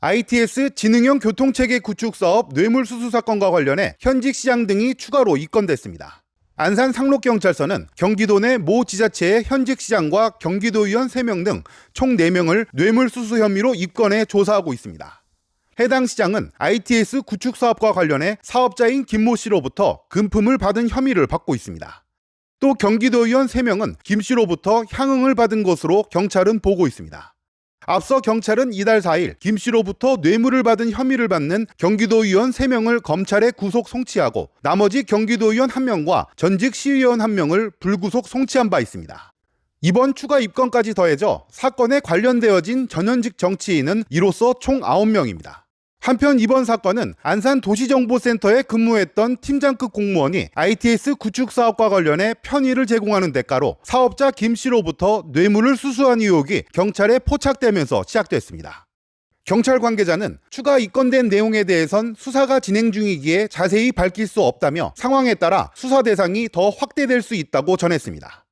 ITS 지능형 교통체계 구축 사업 뇌물수수 사건과 관련해 현직 시장 등이 추가로 입건됐습니다. 안산 상록경찰서는 경기도 내 모 지자체의 현직 시장과 경기도 의원 3명 등 총 4명을 뇌물수수 혐의로 입건해 조사하고 있습니다. 해당 시장은 ITS 구축 사업과 관련해 사업자인 김모 씨로부터 금품을 받은 혐의를 받고 있습니다. 또 경기도 의원 3명은 김 씨로부터 향응을 받은 것으로 경찰은 보고 있습니다. 앞서 경찰은 이달 4일 김 씨로부터 뇌물을 받은 혐의를 받는 경기도 의원 3명을 검찰에 구속 송치하고 나머지 경기도 의원 1명과 전직 시의원 1명을 불구속 송치한 바 있습니다. 이번 추가 입건까지 더해져 사건에 관련되어진 전현직 정치인은 이로써 총 9명입니다. 한편 이번 사건은 안산 도시정보센터에 근무했던 팀장급 공무원이 ITS 구축 사업과 관련해 편의를 제공하는 대가로 사업자 김 씨로부터 뇌물을 수수한 의혹이 경찰에 포착되면서 시작됐습니다. 경찰 관계자는 추가 입건된 내용에 대해선 수사가 진행 중이기에 자세히 밝힐 수 없다며 상황에 따라 수사 대상이 더 확대될 수 있다고 전했습니다.